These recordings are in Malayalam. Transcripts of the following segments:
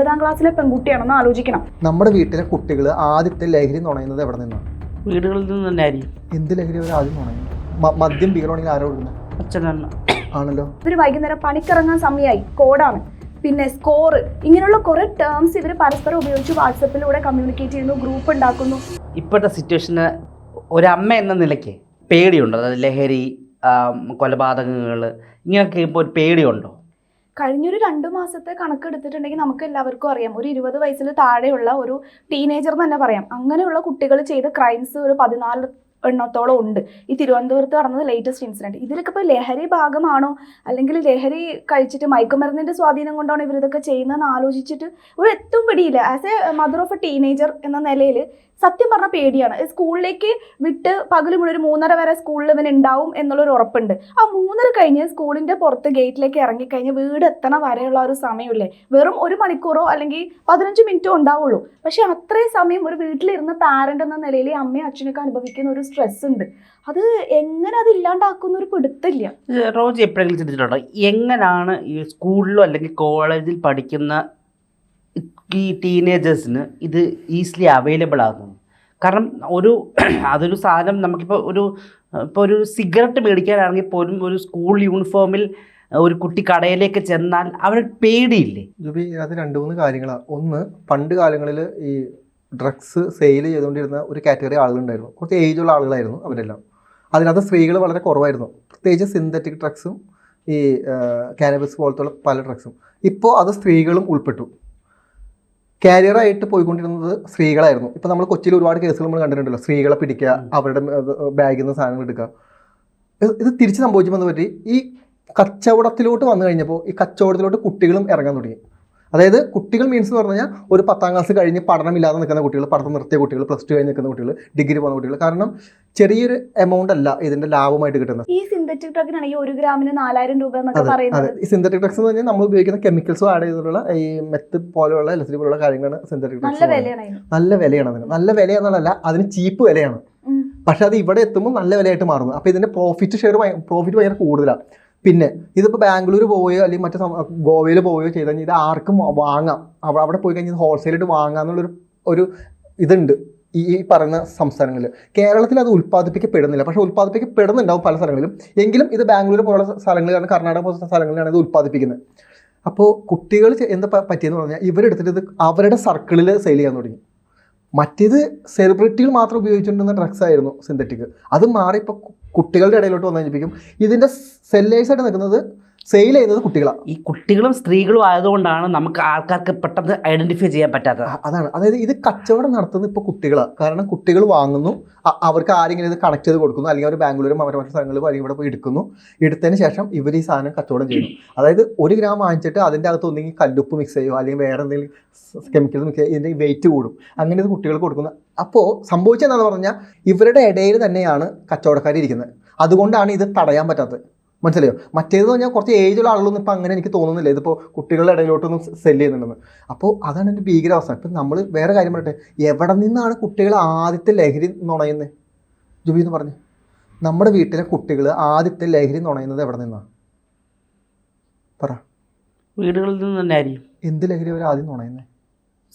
ഒൻപതാം ക്ലാസ്സിലെ പെൺകുട്ടിയാണെന്ന് ആലോചിക്കണം. നമ്മുടെ വീട്ടിലെ കുട്ടികൾ ആദ്യത്തെ ലഹരി നുണയുന്നത് എവിടെ നിന്നാണ്? വീടുകളിൽ നിന്ന് തന്നെ ആയിരിക്കും എന്ത് ലഹരി അവർ ആദ്യം നുണയുന്നു മ- മദ്യം ബീറാണെങ്കിൽ ആരോ കൊടുക്കുന്നത് അച്ഛനമ്മ ആണല്ലോ. ഇവർ വൈകുന്നേരം പണിക്കിറങ്ങാൻ സമയമായി കോഡാണ്. പിന്നെ സ്കോർ ഇങ്ങനെയുള്ള കുറെ ടേംസ് ഇവർ പരസ്പരം ഉപയോഗിച്ച് വാട്സപ്പിലൂടെ കമ്മ്യൂണിക്കേറ്റ് ചെയ്യുന്നു ഗ്രൂപ്പ് ഉണ്ടാക്കുന്നു. ഇപ്പോഴത്തെ സിറ്റുവേഷന് ഒരമ്മ എന്ന നിലയ്ക്ക് പേടിയുണ്ടോ? അതായത് ലഹരി കൊലപാതകങ്ങൾ ഇങ്ങനെയൊക്കെ ഇപ്പോൾ ഒരു പേടിയുണ്ടോ? കഴിഞ്ഞൊരു രണ്ട് മാസത്തെ കണക്ക് എടുത്തിട്ടുണ്ടെങ്കിൽ നമുക്ക് എല്ലാവർക്കും അറിയാം. ഒരു ഇരുപത് വയസ്സിൽ താഴെയുള്ള ഒരു ടീനേജർ എന്ന് തന്നെ പറയാം. അങ്ങനെയുള്ള കുട്ടികൾ ചെയ്ത ക്രൈംസ് ഒരു പതിനാല് എണ്ണത്തോളം ഉണ്ട്. ഈ തിരുവനന്തപുരത്ത് നടന്നത് ലേറ്റസ്റ്റ് ഇൻസിഡന്റ് ഇതിലൊക്കെ ഇപ്പോൾ ലഹരി ഭാഗമാണോ? അല്ലെങ്കിൽ ലഹരി കഴിച്ചിട്ട് മയക്കുമരുന്നിന്റെ സ്വാധീനം കൊണ്ടാണോ ഇവരിതൊക്കെ ചെയ്യുന്നതെന്ന് ആലോചിച്ചിട്ട് ഒരു എത്തും പിടിയില്ല. As a mother of a teenager എന്ന നിലയിൽ സത്യം പറഞ്ഞ പേടിയാണ്. സ്കൂളിലേക്ക് വിട്ട് പകൽ ഒരു മൂന്നര വരെ സ്കൂളിൽ ഇവൻ ഉണ്ടാവും എന്നുള്ളൊരു ഉറപ്പുണ്ട്. ആ മൂന്നര കഴിഞ്ഞ് സ്കൂളിന്റെ പുറത്ത് ഗേറ്റിലേക്ക് ഇറങ്ങിക്കഴിഞ്ഞ് വീട് എത്തണ വരെയുള്ള ഒരു സമയമില്ലേ? വെറും ഒരു മണിക്കൂറോ അല്ലെങ്കിൽ പതിനഞ്ച് മിനിറ്റോ ഉണ്ടാവുള്ളൂ. പക്ഷേ അത്രയും സമയം ഒരു വീട്ടിലിരുന്ന പാരന്റ് എന്ന നിലയിൽ അമ്മയും അച്ഛനൊക്കെ അനുഭവിക്കുന്ന ഒരു സ്ട്രെസ് ഉണ്ട്. അത് എങ്ങനെ അത് ഇല്ലാണ്ടാക്കുന്ന ഒരു പിടുത്തില്ല റോജ് എപ്പോഴെങ്കിലും ചിന്തിച്ചിട്ടുണ്ടോ? എങ്ങനെയാണ് ഈ സ്കൂളിലോ അല്ലെങ്കിൽ കോളേജിൽ പഠിക്കുന്ന ഈ ടീനേജേഴ്സിന് ഇത് ഈസിലി അവൈലബിൾ ആകുന്നു. കാരണം ഒരു അതൊരു സാധനം നമുക്കിപ്പോൾ ഒരു ഇപ്പോൾ ഒരു സിഗരറ്റ് മേടിക്കാനാണെങ്കിൽ പോലും ഒരു സ്കൂൾ യൂണിഫോമിൽ ഒരു കുട്ടി കടയിലേക്ക് ചെന്നാൽ അവന് പേടിയില്ലേ? ജുബി അത് രണ്ട് മൂന്ന് കാര്യങ്ങളാണ് ഒന്ന് പണ്ട് കാലങ്ങളിൽ ഈ ഡ്രഗ്സ് സെയിൽ ചെയ്തുകൊണ്ടിരുന്ന ഒരു കാറ്റഗറി ആളുകളുണ്ടായിരുന്നു. കുറച്ച് ഏജുള്ള ആളുകളായിരുന്നു അവരെല്ലാം. അതിനകത്ത് സ്ത്രീകൾ വളരെ കുറവായിരുന്നു. പ്രത്യേകിച്ച് സിന്തറ്റിക് ഡ്രഗ്സും ഈ കാനബിസ് പോലത്തുള്ള പല ഡ്രഗ്സും ഇപ്പോൾ അത് സ്ത്രീകളും ഉൾപ്പെട്ടു. കാരിയറായിട്ട് പോയിക്കൊണ്ടിരുന്നത് സ്ത്രീകളായിരുന്നു. ഇപ്പോൾ നമ്മൾ കൊച്ചിയിൽ ഒരുപാട് കേസുകൾ നമ്മൾ കണ്ടിട്ടുണ്ടല്ലോ. സ്ത്രീകളെ പിടിക്കുക അവരുടെ ബാഗിൽ നിന്ന് സാധനങ്ങൾ എടുക്കുക. ഇത് ഇത് തിരിച്ച് സംഭവിച്ചപ്പോൾ പറ്റി? ഈ കച്ചവടത്തിലോട്ട് വന്നു കഴിഞ്ഞപ്പോൾ ഈ കച്ചവടത്തിലോട്ട് കുട്ടികളും ഇറങ്ങാൻ തുടങ്ങി. അതായത് കുട്ടികൾ മീൻസ് എന്ന് പറഞ്ഞു കഴിഞ്ഞാൽ ഒരു പത്താം ക്ലാസ് കഴിഞ്ഞ് പഠനമില്ലാതെ നിൽക്കുന്ന കുട്ടികൾ പഠനം നിർത്തിയ കുട്ടികൾ പ്ലസ് ടു കഴിഞ്ഞ് നിൽക്കുന്ന കുട്ടികൾ ഡിഗ്രി പോകുന്ന കുട്ടികൾ. കാരണം ചെറിയൊരു എമൗണ്ട് അല്ല ഇതിന്റെ ലാഭമായിട്ട് കിട്ടുന്നത്. ഈ സിന്തറ്റിക് ഡ്രഗിനാണെങ്കിൽ ഒരു ഗ്രാമിന് നാലായിരം രൂപ എന്നൊക്കെ പറയുന്നത്. ഈ സിന്തറ്റിക് ഡ്രഗ്സ് എന്ന് പറഞ്ഞാൽ നമ്മൾ ഉപയോഗിക്കുന്ന കെമിക്കൽസും ആഡ് ചെയ്തിട്ടുള്ള ഈ മെത്ത് പോലെയുള്ള എലസിഡി പോലുള്ള കാര്യങ്ങളാണ് സിന്തറ്റിക് നല്ല ഡ്രഗ്സ് വിലയാണ് നല്ല വിലയാണ് അതിന്. നല്ല വില എന്നുള്ളതല്ല അതിന് ചീപ്പ് വിലയാണ്. പക്ഷെ അത് ഇവിടെ എത്തുമ്പോൾ നല്ല വിലയായിട്ട് മാറുന്നു. അപ്പോൾ ഇതിന്റെ പ്രോഫിറ്റ് ഷെയർ പ്രോഫിറ്റ് ഭയങ്കര കൂടുതലാണ്. പിന്നെ ഇതിപ്പോൾ ബാംഗ്ലൂർ പോവുകയോ അല്ലെങ്കിൽ മറ്റു ഗോവയിൽ പോവുകയോ ചെയ്ത് കഴിഞ്ഞാൽ ഇത് ആർക്കും വാങ്ങാം. അവിടെ അവിടെ പോയി കഴിഞ്ഞാൽ ഹോൾസെയിലായിട്ട് വാങ്ങാം എന്നുള്ളൊരു ഒരു ഇതുണ്ട് ഈ പറയുന്ന സംസ്ഥാനങ്ങളിൽ. കേരളത്തിൽ അത് ഉൽപ്പാദിപ്പിക്കപ്പെടുന്നില്ല. പക്ഷേ ഉൽപ്പാദിപ്പിക്കപ്പെടുന്നുണ്ടാവും പല സ്ഥലങ്ങളിലും. എങ്കിലും ഇത് ബാംഗ്ലൂർ പോലുള്ള സ്ഥലങ്ങളിലാണ് കർണാടക പോലുള്ള സ്ഥലങ്ങളിലാണ് ഇത് ഉൽപ്പാദിപ്പിക്കുന്നത്. അപ്പോൾ കുട്ടികൾ എന്താ പറ്റിയെന്ന് പറഞ്ഞാൽ ഇവരെടുത്തിട്ട് ഇത് അവരുടെ സർക്കിളിൽ സെയിൽ ചെയ്യാൻ തുടങ്ങി. മറ്റേത് സെലിബ്രിറ്റികൾ മാത്രം ഉപയോഗിച്ചുകൊണ്ടിരുന്ന ഡ്രഗ്സ് ആയിരുന്നു സിന്തറ്റിക് അത് മാറി ഇപ്പോൾ കുട്ടികളുടെ ഇടയിലോട്ട് വന്നു കഴിഞ്ഞിപ്പിക്കും ഇതിന്റെ സെല്ലേഴ്സായിട്ട് നിൽക്കുന്നത് സെയിൽ ചെയ്യുന്നത് കുട്ടികളാണ് ഈ കുട്ടികളും സ്ത്രീകളും ആയതുകൊണ്ടാണ് നമുക്ക് ആൾക്കാർക്ക് പെട്ടെന്ന് ഐഡന്റിഫൈ ചെയ്യാൻ പറ്റാത്തത്. അതാണ്. അതായത് ഇത് കച്ചവടം നടത്തുന്നത് ഇപ്പോൾ കുട്ടികളാണ് കാരണം കുട്ടികൾ വാങ്ങുന്നു. അവർക്ക് ആരെങ്കിലും ഇത് കണക്ട് ചെയ്ത് കൊടുക്കുന്നു. അല്ലെങ്കിൽ അവർ ബാംഗ്ലൂരും അവരുടെ മറ്റു സ്ഥലങ്ങളിലും അവർ ഇവിടെ പോയി എടുക്കുന്നു. എടുത്തതിന് ശേഷം ഇവർ ഈ സാധനം കച്ചവടം ചെയ്യുന്നു. അതായത് ഒരു ഗ്രാം വാങ്ങിച്ചിട്ട് അതിന്റെ അകത്ത് ഒന്നെങ്കിൽ കല്ലുപ്പ് മിക്സ് ചെയ്യുമോ അല്ലെങ്കിൽ വേറെ എന്തെങ്കിലും കെമിക്കൽസ് മിക്സ് ചെയ്യുക ഇതിന്റെ വെയിറ്റ് കൂടും. അങ്ങനെ ഇത് കുട്ടികൾക്ക് കൊടുക്കുന്നു. അപ്പോൾ സംഭവിച്ചതെന്നാണെന്ന് പറഞ്ഞാൽ ഇവരുടെ ഇടയിൽ തന്നെയാണ് കച്ചവടക്കാരിരിക്കുന്നത്. അതുകൊണ്ടാണ് ഇത് തടയാൻ പറ്റാത്തത്. മനസ്സിലായോ? മറ്റേതെന്ന് പറഞ്ഞാൽ കുറച്ച് ഏജുള്ള ആളുകളൊന്നും ഇപ്പം അങ്ങനെ എനിക്ക് തോന്നുന്നില്ല. ഇതിപ്പോൾ കുട്ടികളുടെ ഇടയിലോട്ടൊന്നും സെൽ ചെയ്യുന്നുണ്ടെന്ന്. അപ്പോൾ അതാണ് എന്റെ ഭീകരാവസ്ഥ. ഇപ്പം നമ്മൾ വേറെ കാര്യം പറയട്ടെ. എവിടെ നിന്നാണ് കുട്ടികൾ ആദ്യത്തെ ലഹരി നുണയുന്നത് ജുബി എന്ന് പറഞ്ഞു. നമ്മുടെ വീട്ടിലെ കുട്ടികൾ ആദ്യത്തെ ലഹരി നുണയുന്നത് എവിടെ നിന്നാണ് പറ. വീടുകളിൽ നിന്ന് തന്നെ ആയിരിക്കും. എന്ത് ലഹരി അവർ ആദ്യം നുണയുന്നത്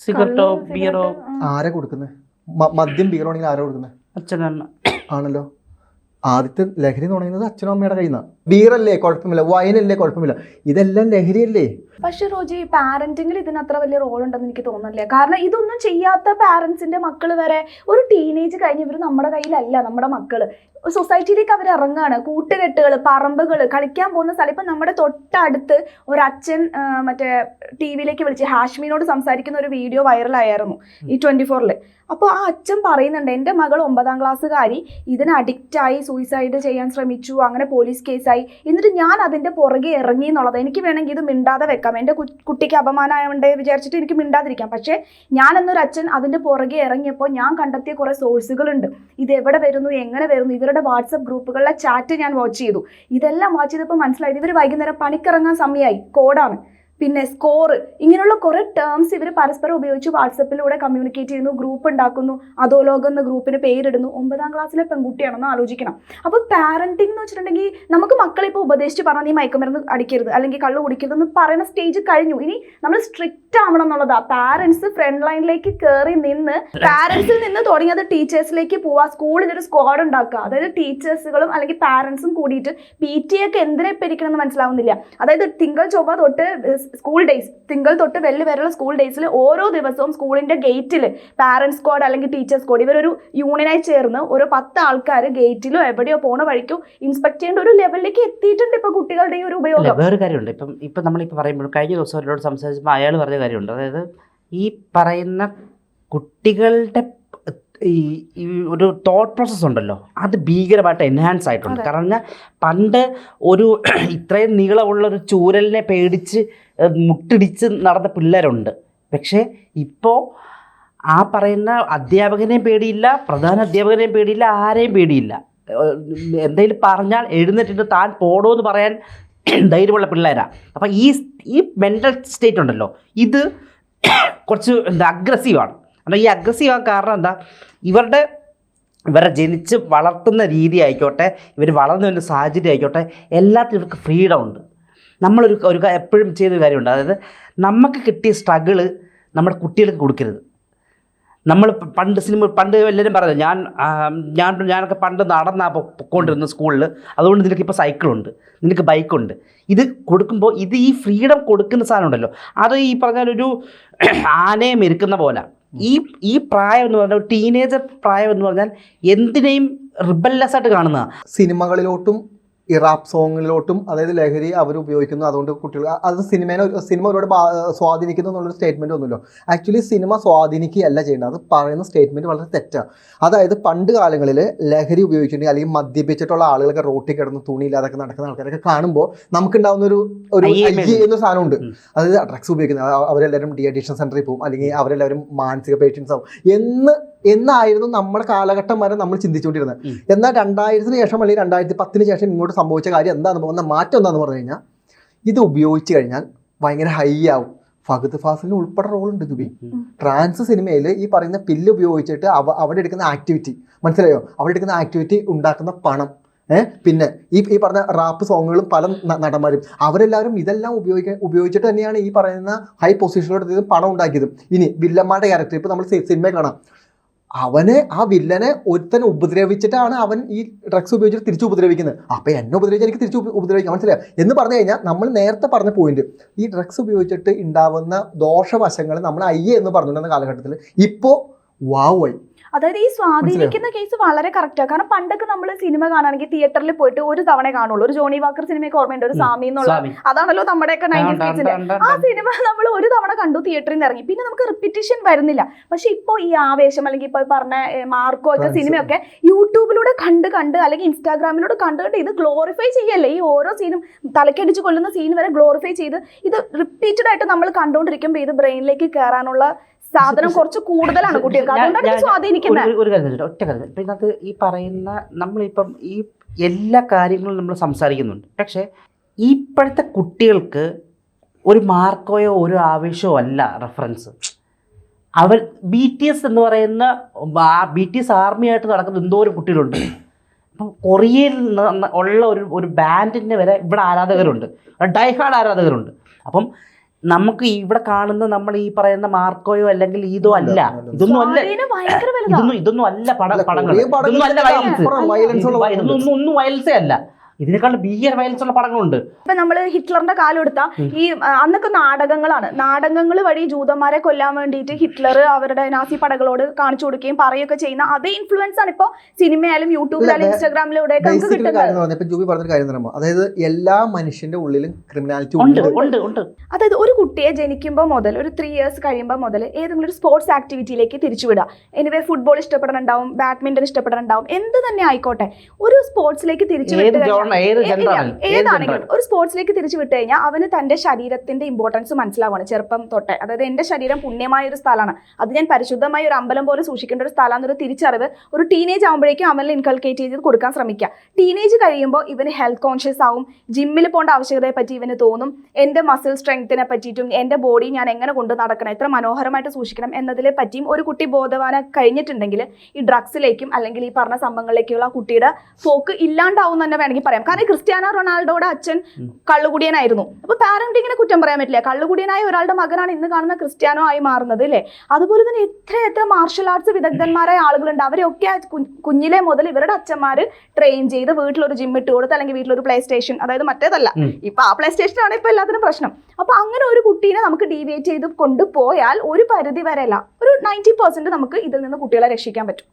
സിഗരറ്റോ ബിയറോ. ആരാ കൊടുക്കുന്നത് മദ്യം ബിയറോ ആണെങ്കിൽ ആരാ കൊടുക്കുന്നത് അച്ഛനമ്മ. ആണല്ലോ. ആദ്യത്തെ ലഹരി നുണയുന്നത് അച്ഛനും അമ്മയുടെ കയ്യിൽ നിന്നാണ് ബീറല്ലേ കുഴപ്പമില്ല വൈനല്ലേ കുഴപ്പമില്ല. ഇതെല്ലാം ലഹരിയല്ലേ? പക്ഷെ റോജി പാരന്റിങ്ങിൽ ഇതിന് അത്ര വലിയ റോൾ ഉണ്ടെന്ന് എനിക്ക് തോന്നുന്നില്ല. കാരണം ഇതൊന്നും ചെയ്യാത്ത പാരന്റ്സിന്റെ മക്കൾ വരെ ഒരു ടീനേജ് കഴിഞ്ഞ് ഇവർ നമ്മുടെ കയ്യിലല്ല നമ്മുടെ മക്കൾ. സൊസൈറ്റിയിലേക്ക് അവർ ഇറങ്ങാണ്. കൂട്ടുകെട്ടുകൾ പറമ്പുകൾ കളിക്കാൻ പോകുന്ന സ്ഥലം. ഇപ്പം നമ്മുടെ തൊട്ടടുത്ത് ഒരു അച്ഛൻ മറ്റേ ടി വിയിലേക്ക് വിളിച്ച് ഹാഷ്മിനോട് സംസാരിക്കുന്ന ഒരു വീഡിയോ വൈറലായിരുന്നു ഈ ട്വന്റി ഫോറിൽ അപ്പോൾ ആ അച്ഛൻ പറയുന്നുണ്ട് എന്റെ മകൾ ഒമ്പതാം ക്ലാസ്സുകാരി ഇതിന് അഡിക്റ്റായി സൂയിസൈഡ് ചെയ്യാൻ ശ്രമിച്ചു അങ്ങനെ പോലീസ് കേസായി എന്നിട്ട് ഞാൻ അതിന്റെ പുറകെ ഇറങ്ങി എന്നുള്ളത് എനിക്ക് വേണമെങ്കിൽ ഇത് മിണ്ടാതെ വെക്കാം. എന്റെ കുട്ടിക്ക് അപമാനമായതുകൊണ്ട് വിചാരിച്ചിട്ട് എനിക്ക് മിണ്ടാതിരിക്കാം. പക്ഷേ ഞാൻ എന്നൊരു അച്ഛൻ അതിന്റെ പുറകെ ഇറങ്ങിയപ്പോൾ ഞാൻ കണ്ടെത്തിയ കുറേ സോഴ്സുകളുണ്ട്. ഇത് എവിടെ വരുന്നു എങ്ങനെ വരുന്നു ഇവരുടെ വാട്സപ്പ് ഗ്രൂപ്പുകളിലെ ചാറ്റ് ഞാൻ വാച്ച് ചെയ്തു. ഇതെല്ലാം വാച്ച് ചെയ്തപ്പോൾ മനസ്സിലായത് ഇവർ വൈകുന്നേരം പണിക്കിറങ്ങാൻ സമയമായി കോഡാണ്. പിന്നെ സ്കോർ ഇങ്ങനെയുള്ള കുറെ ടേംസ് ഇവർ പരസ്പരം ഉപയോഗിച്ച് വാട്സപ്പിലൂടെ കമ്മ്യൂണിക്കേറ്റ് ചെയ്യുന്നു ഗ്രൂപ്പ് ഉണ്ടാക്കുന്നു അധോലോകം എന്ന ഗ്രൂപ്പിന് പേരിടുന്നു. ഒമ്പതാം ക്ലാസ്സിലെ പെൺകുട്ടിയാണെന്ന് ആലോചിക്കണം. അപ്പോൾ പാരന്റിംഗ് എന്ന് വെച്ചിട്ടുണ്ടെങ്കിൽ നമുക്ക് മക്കളെ ഇപ്പോൾ ഉപദേശിച്ച് പറഞ്ഞാൽ നീ മയക്കുമരുന്ന് അടിക്കരുത് അല്ലെങ്കിൽ കള്ളു കുടിക്കരുത് എന്ന് പറയുന്ന സ്റ്റേജ് കഴിഞ്ഞു. ഇനി നമ്മൾ സ്ട്രിക്റ്റ് ആവണം എന്നുള്ളതാ. പാരന്റ്സ് ഫ്രണ്ട് ലൈനിലേക്ക് കയറി നിന്ന് പാരന്റ്സിൽ നിന്ന് തുടങ്ങിയത് ടീച്ചേഴ്സിലേക്ക് പോവാ. സ്കൂളിൽ ഒരു സ്ക്വാഡ് ഉണ്ടാക്കുക. അതായത് ടീച്ചേഴ്സുകളും അല്ലെങ്കിൽ പാരന്റ്സും കൂടിയിട്ട് പി ടി ഒക്കെ എന്തിനെ പെരിക്കണം എന്ന് മനസ്സിലാവുന്നില്ല. അതായത് തിങ്കൾ ചൊവ്വ തൊട്ട് സ്കൂൾ ഡേയ്സ് തിങ്കൾ തൊട്ട് വെള്ളി വരെയുള്ള സ്കൂൾ ഡേയ്സിൽ ഓരോ ദിവസവും സ്കൂളിന്റെ ഗേറ്റിൽ പാരൻസ് സ്ക്വാഡ് അല്ലെങ്കിൽ ടീച്ചേഴ്സ് സ്ക്വാഡ് ഇവരൊരു യൂണിയനായി ചേർന്ന് ഒരു പത്ത് ആൾക്കാർ ഗേറ്റിലോ എവിടെയോ പോണ വഴിക്കോ ഇൻസ്പെക്ട് ചെയ്യേണ്ട ഒരു ലെവലിലേക്ക് എത്തിയിട്ടുണ്ട് ഇപ്പോൾ കുട്ടികളുടെ ഈ ഒരു ഉപയോഗം. വേറെ കാര്യമുണ്ട്. ഇപ്പം ഇപ്പം നമ്മളിപ്പോൾ പറയുമ്പോൾ കഴിഞ്ഞ ദിവസം അവരോട് സംസാരിച്ചപ്പോൾ അയാൾ പറഞ്ഞ കാര്യമുണ്ട്. അതായത് ഈ പറയുന്ന കുട്ടികളുടെ ഈ ഒരു തോട്ട് പ്രോസസ്സ് ഉണ്ടല്ലോ അത് ഭീകരമായിട്ട് എൻഹാൻസ് ആയിട്ടുണ്ട്. കാരണം പണ്ട് ഒരു ഇത്രയും നീളമുള്ള ഒരു ചൂരലിനെ പേടിച്ച് മുട്ടിടിച്ച് നടന്ന പിള്ളേരുണ്ട്. പക്ഷേ ഇപ്പോൾ ആ പറയുന്ന അധ്യാപകനെയും പേടിയില്ല പ്രധാന അധ്യാപകനെയും പേടിയില്ല ആരെയും പേടിയില്ല. എന്തെങ്കിലും പറഞ്ഞാൽ എഴുന്നേറ്റിട്ട് താൻ പോടോ എന്ന് പറയാൻ ധൈര്യമുള്ള പിള്ളേരാണ് അപ്പം ഈ ഈ മെന്റൽ സ്റ്റേറ്റ് ഉണ്ടല്ലോ ഇത് കുറച്ച് എന്താ അഗ്രസീവാണ് കാരണം ഈ അഗ്രസീവ് ആകാൻ കാരണം എന്താ ഇവരുടെ ഇവരെ ജനിച്ച് വളർത്തുന്ന രീതി ആയിക്കോട്ടെ ഇവർ വളർന്നു വരുന്ന സാഹചര്യം ആയിക്കോട്ടെ എല്ലാത്തിനും ഇവർക്ക് ഫ്രീഡം ഉണ്ട്. നമ്മളൊരു ഒരു എപ്പോഴും ചെയ്തൊരു കാര്യമുണ്ട്. അതായത് നമുക്ക് കിട്ടിയ സ്ട്രഗിൾ നമ്മുടെ കുട്ടികൾക്ക് കൊടുക്കരുത്. നമ്മൾ പണ്ട് സിനിമ പണ്ട് എല്ലാവരും പറഞ്ഞു ഞാൻ ഞാൻ ഞാനൊക്കെ പണ്ട് നടന്നാ പൊക്കൊണ്ടിരുന്ന പൊക്കോണ്ടിരുന്ന സ്കൂളിൽ അതുകൊണ്ട് നിനക്ക് ഇപ്പോൾ സൈക്കിളുണ്ട് നിനക്ക് ബൈക്കുണ്ട് ഇത് കൊടുക്കുമ്പോൾ ഇത് ഈ ഫ്രീഡം കൊടുക്കുന്ന സാധനമുണ്ടല്ലോ അത് ഈ പറഞ്ഞാലൊരു ആനയെ മെരുക്കുന്ന പോലെ. ഈ ഈ പ്രായം എന്ന് പറഞ്ഞാൽ ടീനേജർ പ്രായം എന്ന് പറഞ്ഞാൽ എന്തിനേയും റിബല്ലസ് ആയിട്ട് കാണുന്ന സിനിമകളിലോട്ടും ഈ റാപ്പ് സോങ്ങിലോട്ടും അതായത് ലഹരി അവർ ഉപയോഗിക്കുന്നു. അതുകൊണ്ട് കുട്ടികൾ അത് സിനിമേനെ സിനിമ ഒരുപാട് സ്വാധീനിക്കുന്നു എന്നുള്ളൊരു സ്റ്റേറ്റ്മെന്റ് ഒന്നുമില്ല ആക്ച്വലി സിനിമ സ്വാധീനിക്കുകയല്ല ചെയ്യേണ്ടത്. അത് പറയുന്ന സ്റ്റേറ്റ്മെന്റ് വളരെ തെറ്റാണ് അതായത് പണ്ട് കാലങ്ങളിൽ ലഹരി ഉപയോഗിച്ചിട്ടുണ്ടെങ്കിൽ അല്ലെങ്കിൽ മദ്യപിച്ചിട്ടുള്ള ആളുകളൊക്കെ റോട്ടിൽ കിടന്ന് തുണിയില്ലാതൊക്കെ നടക്കുന്ന ആൾക്കാരൊക്കെ കാണുമ്പോൾ നമുക്കുണ്ടാവുന്ന ഒരു ഒരു അയ്യേ അയ്യേ എന്ന സാധനമുണ്ട്. അതായത് ഡ്രഗ്സ് ഉപയോഗിക്കുന്നത്. അവ- അവരെല്ലാവരും ഡി അഡിക്ഷൻ സെന്ററിൽ പോകും അല്ലെങ്കിൽ അവരെല്ലാവരും മാനസിക പേഷ്യൻസ് ആവും. എന്ന് എന്നായിരുന്നു നമ്മുടെ കാലഘട്ടം വരെ നമ്മൾ ചിന്തിച്ചുകൊണ്ടിരുന്നത്. എന്നാൽ രണ്ടായിരത്തിന് ശേഷം അല്ലെങ്കിൽ രണ്ടായിരത്തി പത്തിന് ശേഷം ഇങ്ങോട്ട് സംഭവിച്ച കാര്യം എന്താണെന്ന് പോകുന്ന മാറ്റം എന്താണെന്ന് പറഞ്ഞു കഴിഞ്ഞാൽ ഇത് ഉപയോഗിച്ച് കഴിഞ്ഞാൽ ഭയങ്കര ഹൈ ആവും. ഫഹദ് ഫാസിലിന് ഉൾപ്പെടെ റോളുണ്ട് ജുബി ട്രാൻസ് സിനിമയിൽ ഈ പറയുന്ന പില്ല് ഉപയോഗിച്ചിട്ട് അവ അവിടെ എടുക്കുന്ന ആക്ടിവിറ്റി മനസ്സിലായോ? അവിടെ എടുക്കുന്ന ആക്ടിവിറ്റി ഉണ്ടാക്കുന്ന പണം. ഏഹ് പിന്നെ ഈ ഈ പറഞ്ഞ റാപ്പ് സോങ്ങുകളും പല നടന്മാരും. അവരെല്ലാവരും ഇതെല്ലാം ഉപയോഗിക്കാൻ ഉപയോഗിച്ചിട്ട് തന്നെയാണ് ഈ പറയുന്ന ഹൈ പൊസിഷനിലോട്ട് പണം ഉണ്ടാക്കിയതും. ഇനി വില്ലന്മാരുടെ ക്യാരക്ടർ ഇപ്പോൾ നമ്മൾ സിനിമ കാണാം. അവനെ ആ വില്ലനെ ഒരുത്തനെ ഉപദ്രവിച്ചിട്ടാണ് അവൻ ഈ ഡ്രഗ്സ് ഉപയോഗിച്ചിട്ട് തിരിച്ചു ഉപദ്രവിക്കുന്നത്. അപ്പോൾ എന്നെ ഉപദ്രവിച്ചാൽ എനിക്ക് തിരിച്ചു ഉപ- ഉപദ്രവിക്കാം മനസ്സിലായോ? എന്ന് പറഞ്ഞു കഴിഞ്ഞാൽ നമ്മൾ നേരത്തെ പറഞ്ഞ പോയിന്റ് ഈ ഡ്രഗ്സ് ഉപയോഗിച്ചിട്ട് ഉണ്ടാവുന്ന ദോഷവശങ്ങൾ നമ്മൾ അയ്യേ എന്ന് പറഞ്ഞിരുന്ന കാലഘട്ടത്തിൽ ഇപ്പോൾ വാവായി അതായത് ഈ സ്വാധീനിക്കുന്ന കേസ് വളരെ കറക്റ്റാണ് കാരണം പണ്ടൊക്കെ നമ്മൾ സിനിമ കാണുകയാണെങ്കിൽ തിയേറ്ററിൽ പോയിട്ട് ഒരു തവണ കാണുള്ളൂ. ഒരു ജോണി വാക്കർ സിനിമയൊക്കെ ഓർമ്മയുണ്ട്. ഒരു. സാമി എന്നുള്ള അതാണല്ലോ നമ്മുടെയൊക്കെ ആ സിനിമ നമ്മൾ ഒരു തവണ കണ്ടു തിയേറ്ററിൽ നിന്ന് ഇറങ്ങി. പിന്നെ നമുക്ക് റിപ്പീറ്റേഷൻ വരുന്നില്ല. പക്ഷെ ഇപ്പോൾ ഈ ആവേശം അല്ലെങ്കിൽ ഇപ്പോൾ പറഞ്ഞ മാർക്കോ ഒക്കെ സിനിമയൊക്കെ യൂട്യൂബിലൂടെ കണ്ട് കണ്ട് അല്ലെങ്കിൽ ഇൻസ്റ്റാഗ്രാമിലൂടെ കണ്ട് കണ്ട് ഇത് ഗ്ലോറിഫൈ ചെയ്യല്ലേ? ഈ ഓരോ സീനും തലക്കടിച്ച് കൊല്ലുന്ന സീൻ വരെ ഗ്ലോറിഫൈ ചെയ്ത് ഇത് റിപ്പീറ്റഡ് ആയിട്ട് നമ്മൾ കണ്ടുകൊണ്ടിരിക്കുമ്പോൾ ഇത് ബ്രെയിനിലേക്ക് കയറാനുള്ള സാധനം കുറച്ച് കൂടുതലാണ് കുട്ടികൾക്ക്. അതുകൊണ്ടാണ് സ്വാധീനിക്കുന്നത് ഒരു- കാര്യം ഒറ്റ കാര്യം. ഇപ്പം ഇതിനകത്ത് ഈ പറയുന്ന നമ്മളിപ്പം ഈ എല്ലാ കാര്യങ്ങളും നമ്മൾ സംസാരിക്കുന്നുണ്ട്. പക്ഷേ ഇപ്പോഴത്തെ കുട്ടികൾക്ക് ഒരു മാർക്കോയോ ഒരു ആവേശമോ അല്ല റെഫറൻസ്. അവർ ബി ടി എസ് എന്ന് പറയുന്ന ബി ടി എസ് ആർമിയായിട്ട് നടക്കുന്ന ഒരു കുട്ടികളുണ്ട്. അപ്പം കൊറിയയിൽ ഉള്ള ഒരു ഒരു ബാൻഡിന്റെ വരെ ഇവിടെ ആരാധകരുണ്ട്. ഡൈഹാർഡ് ആരാധകരുണ്ട്. അപ്പം നമുക്ക് ഇവിടെ കാണുന്ന നമ്മൾ ഈ പറയുന്ന മാർക്കോയോ അല്ലെങ്കിൽ ഇതോ അല്ല. ഇതൊന്നും അല്ല. ഇതൊന്നും ഇതൊന്നും അല്ല പട അല്ല, പടങ്ങൾ. അല്ല വയലൻസ്. ഇതൊന്നും ഒന്നും വയലൻസേ അല്ല. ഇതിനേക്കാൾ ഭീകര വയലൻസ് ഉള്ള പടങ്ങളുണ്ട്. ഇപ്പൊ നമ്മൾ ഹിറ്റ്ലറിന്റെ കാലം എടുത്താൽ ഈ അന്നൊക്കെ നാടകങ്ങളാണ്. നാടകങ്ങൾ വഴി ജൂതന്മാരെ കൊല്ലാൻ വേണ്ടിയിട്ട് ഹിറ്റ്ലർ അവരുടെ നാസി പടകളോട് കാണിച്ചു കൊടുക്കുകയും പറയുകയൊക്കെ ചെയ്യുന്ന അതേ ഇൻഫ്ലുവൻസ് ആണ് ഇപ്പൊ സിനിമയായാലും യൂട്യൂബിലായാലും ഇൻസ്റ്റാഗ്രാമിലൂടെ അതായത് എല്ലാ മനുഷ്യന്റെ ഉള്ളിലും ക്രിമിനാലിറ്റി ഉണ്ട് ഉണ്ട്. ഉണ്ട് ഉണ്ട്. അതായത് ഒരു കുട്ടിയെ ജനിക്കുമ്പോൾ മുതൽ ഒരു ത്രീ ഇയേഴ്സ് കഴിയുമ്പോൾ മുതൽ ഏതെങ്കിലും ഒരു സ്പോർട്സ് ആക്ടിവിറ്റിയിലേക്ക് തിരിച്ചുവിടുക എനിവേ ഫുട്ബോൾ ഇഷ്ടപ്പെടണുണ്ടാവും ബാഡ്മിന്റൺ ഇഷ്ടപ്പെടണുണ്ടാവും എന്ത് തന്നെ ആയിക്കോട്ടെ ഒരു സ്പോർട്സിലേക്ക് തിരിച്ചു ഏതാണെങ്കിലും ഒരു സ്പോർട്സിലേക്ക് തിരിച്ചു വിട്ടു കഴിഞ്ഞാൽ അവന് തന്റെ ശരീരത്തിന്റെ ഇമ്പോർട്ടൻസ് മനസ്സിലാവുകയാണ് ചെറുപ്പം തൊട്ടേ. അതായത് എന്റെ ശരീരം പുണ്യമായ ഒരു സ്ഥലമാണ്. അത് ഞാൻ പരിശുദ്ധമായ ഒരു അമ്പലം പോലെ സൂക്ഷിക്കേണ്ട ഒരു സ്ഥലമാണെന്നൊരു തിരിച്ചറിവ് ഒരു ടീനേജ് ആകുമ്പോഴേക്കും അവനിൽ ഇൻകൾക്കേറ്റ് ചെയ്ത് കൊടുക്കാൻ ശ്രമിക്കുക. ടീനേജ് കഴിയുമ്പോൾ ഇവന് ഹെൽത്ത് കോൺഷ്യസ് ആവും. ജിമ്മിൽ പോകേണ്ട ആവശ്യകതയെ പറ്റി ഇവന് തോന്നും. എന്റെ മസിൽ സ്ട്രെങ്ത്തിനെ പറ്റിയിട്ടും എന്റെ ബോഡി ഞാൻ എങ്ങനെ കൊണ്ട് നടക്കണം എത്ര മനോഹരമായിട്ട് സൂക്ഷിക്കണം എന്നതിനെ പറ്റിയും ഒരു കുട്ടി ബോധവാന കഴിഞ്ഞിട്ടുണ്ടെങ്കിൽ ഈ ഡ്രഗ്സിലേക്കും അല്ലെങ്കിൽ ഈ പറഞ്ഞ സംഭവങ്ങളിലേക്കുള്ള കുട്ടിയുടെ ഫോക്ക് ഇല്ലാണ്ടാവും തന്നെ വേണമെങ്കിൽ പറയാം. കാരണം ഈ ക്രിസ്ത്യാനോ റൊണാൾഡോയുടെ അച്ഛൻ കള്ളുകുടിയനായിരുന്നു. അപ്പൊ പാരന്റിങ്ങിനെ കുറ്റം പറയാൻ പറ്റില്ല. കള്ളുകുടിയനായ ഒരാളുടെ മകനാണ് ഇന്ന് കാണുന്ന ക്രിസ്ത്യാനോ ആയി മാറുന്നത് അല്ലേ അതുപോലെ തന്നെ എത്ര എത്ര മാർഷൽ ആർട്സ് വിദഗ്ധന്മാരായ ആളുകളുണ്ട്. അവരെയൊക്കെ കുഞ്ഞിലെ മുതൽ ഇവരുടെ അച്ഛന്മാർ ട്രെയിൻ ചെയ്ത് വീട്ടിലൊരു ജിം ഇട്ട് കൊടുത്ത് അല്ലെങ്കിൽ വീട്ടിലൊരു പ്ലേ സ്റ്റേഷൻ അതായത് മറ്റേതല്ല. ഇപ്പൊ ആ പ്ലേ സ്റ്റേഷൻ ആണ് ഇപ്പൊ എല്ലാത്തിനും പ്രശ്നം. അപ്പൊ അങ്ങനെ ഒരു കുട്ടീനെ നമുക്ക് ഡീവിയേറ്റ് ചെയ്ത് കൊണ്ടുപോയാൽ ഒരു പരിധി വരെ അല്ല ഒരു നയന്റി പെർസെന്റ് നമുക്ക് ഇതിൽ നിന്ന് കുട്ടികളെ രക്ഷിക്കാൻ പറ്റും.